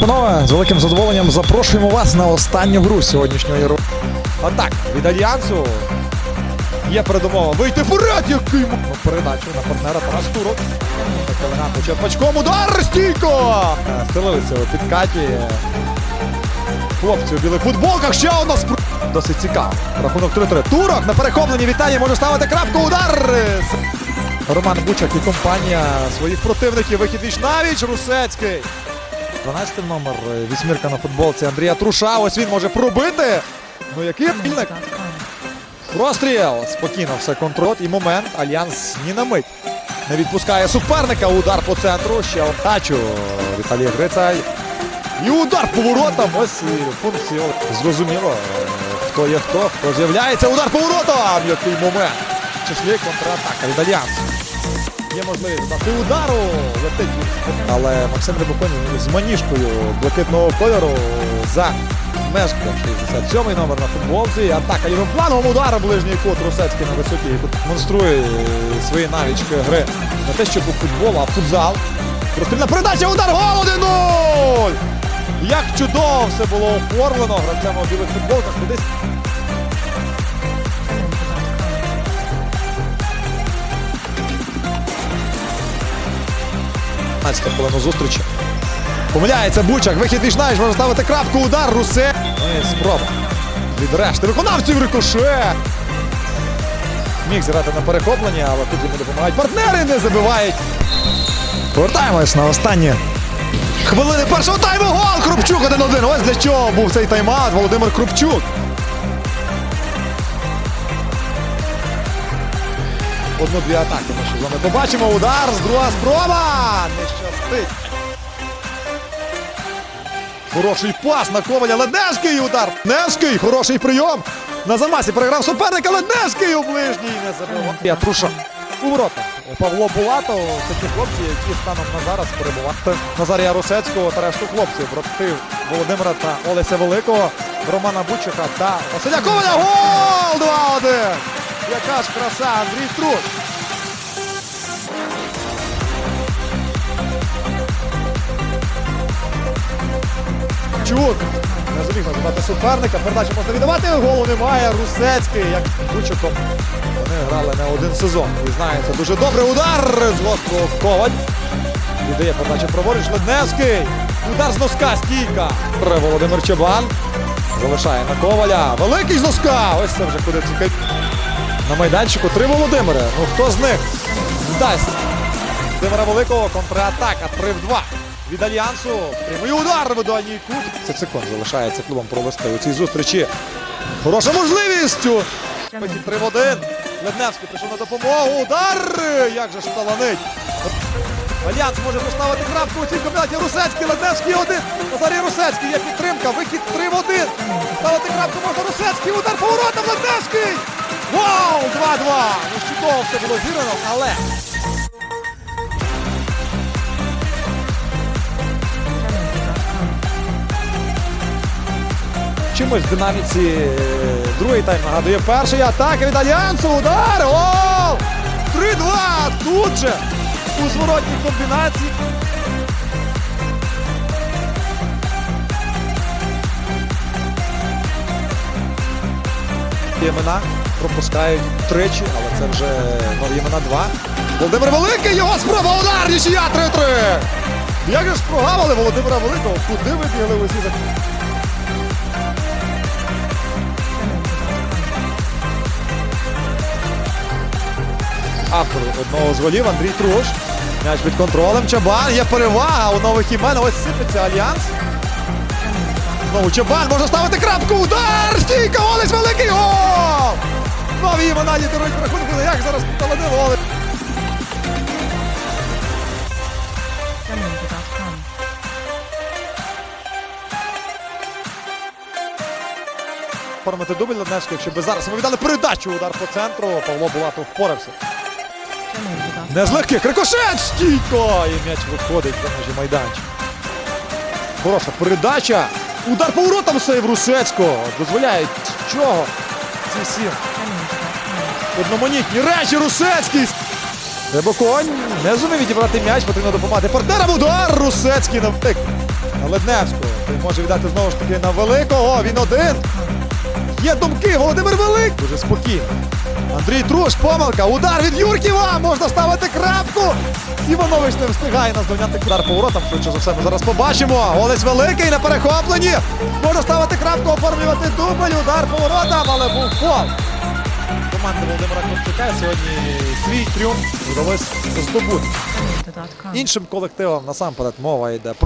Панове, з великим задоволенням запрошуємо вас на останню гру сьогоднішньої ру. Атак від Альянсу. Є передумова. Вийти вперед, який Ну, Передачу на партнера Тарас Турок. Калинако Черпачком. Удар стійко! Е, Стелилися у підкаті. Хлопці у білих футболках. Ще одна спр... Досить цікаво. Рахунок 3-3. Турок на перехопленні Віталій може ставити крапку. Удар! Роман Бучак і компанія своїх противників. Вихід віч навіч. Русецький. 12 номер. е, Вісьмірка на футболці Андрія Труша. Ось він може пробити. Ну який пільник. Простріл. Спокійно все контроль. І момент. Альянс ні на мить. Не відпускає суперника. Удар по центру. Ще отачу. Віталій Грицай. І удар по воротам. Ось і функції. Зрозуміло, е, хто є хто, хто з'являється. Удар по воротам. Який момент. Числі контратака від Альянсу. Є можливість дати удару. Летить. Але Максим Рибаконь з маніжкою блакитного кольору за межка 67-й номер на футболці. Атака лівим планом удар ближній кут Русецький на висоті. Тут демонструє свої навички гри не те, що по футболу, а футзал. Прострільна передача, удар, гол 1-0! Як чудово все було оформлено гравцями у білих футболках. Кудись 15 хвилину зустрічі. Помиляється Бучак, вихід вішнаєш, може ставити крапку, удар, Русе. Ну і спроба. Від решти виконавців рикоше. Міг зіграти на перехопленні, але тут йому допомагають партнери, не забивають. Повертаємось на останні. Хвилини першого тайму гол! Крупчук 1-1. Ось для чого був цей тайм-аут Володимир Крупчук. Одну-дві атаки ми ще з вами побачимо. Удар, з друга спроба! Не щастить. Хороший пас на Коваля. Ледневський удар. Невський, хороший прийом. На замасі переграв суперника. Ледневський у ближній не забивав. Я. У ворота. Павло Булатов, це ті хлопці, які станом на зараз перебувають. Назарія Русецького та решту хлопців. Братів Володимира та Олеся Великого, Романа Бучика та Василя Коваля. Гол! 2-1! Яка ж краса, Андрій Труш. Чук не зміг називати суперника. Передачу можна віддавати. Голу немає. Русецький, як Бучиком. Вони грали не один сезон. І знаєте, дуже добрий удар з гострого Коваль. Віддає передачу праворуч Ледневський. Удар з носка, стійка. Володимир Чебан. Залишає на Коваля. Великий з носка. Ось це вже куди цікаві. На майданчику три Володимири. Ну хто з них дасть? Володимира Великого контратака 3 в 2. Від Альянсу. Прямий удар в дальній кут. Це секунд залишається клубом провести у цій зустрічі. Хороша можливість. Вихід 3 в 1. Ледневський прийшов на допомогу. Удар! Як же ж таланить. Альянс може поставити крапку у цій комбінаті. Русецький, Ледневський один. Назарій Русецький є підтримка. Вихід 3 в 1. Ставити крапку можна Русецький. Удар поворотом Ледневський. Вау! 2-2. Ну, чудово все було зірвано, але чимось в динаміці е, другий тайм нагадує перший атака від Альянсу. Удар! Гол! 3-2! Тут же у зворотній комбінації. Імена пропускають тричі, але це вже нові імена два. Володимир Великий, його спроба удар! Нічия 3-3! Як же ж прогавили Володимира Великого? Куди ви бігли усі за автор одного з голів Андрій Труш. М'яч під контролем. Чабан. Є перевага у нових імен. Ось сипеться альянс. Знову Чабан може ставити крапку. Удар! Стійка! Олесь великий гол! Нові імена лідерують рахунку. Як зараз таланив Олесь. Оформити дубль Ладневський, якщо би зараз ми передачу. Удар по центру. Павло Булатов впорався. Не з легких. Рикошет! Стійко! І м'яч виходить за межі майданчика. Хороша передача. Удар по воротам сейв Русецького. Дозволяють чого? Ці всі одноманітні речі Русецький. Рибоконь не зумів відібрати м'яч, потрібно допомагати партнерам. Удар Русецький на втик. На Ледневського. Може віддати знову ж таки на великого. Він один. Є думки. Володимир Велик. Дуже спокійно. Андрій Труш, помилка. Удар від Юрківа. Можна ставити крапку. Іванович не встигає наздогняти удар по воротам. Швидше за все, ми зараз побачимо. Олесь Великий на перехопленні. Можна ставити крапку, оформлювати дубль. Удар по воротам, але був фол. Команда Володимира Ковчука сьогодні свій тріумф вдалося здобути. Іншим колективам насамперед мова йде про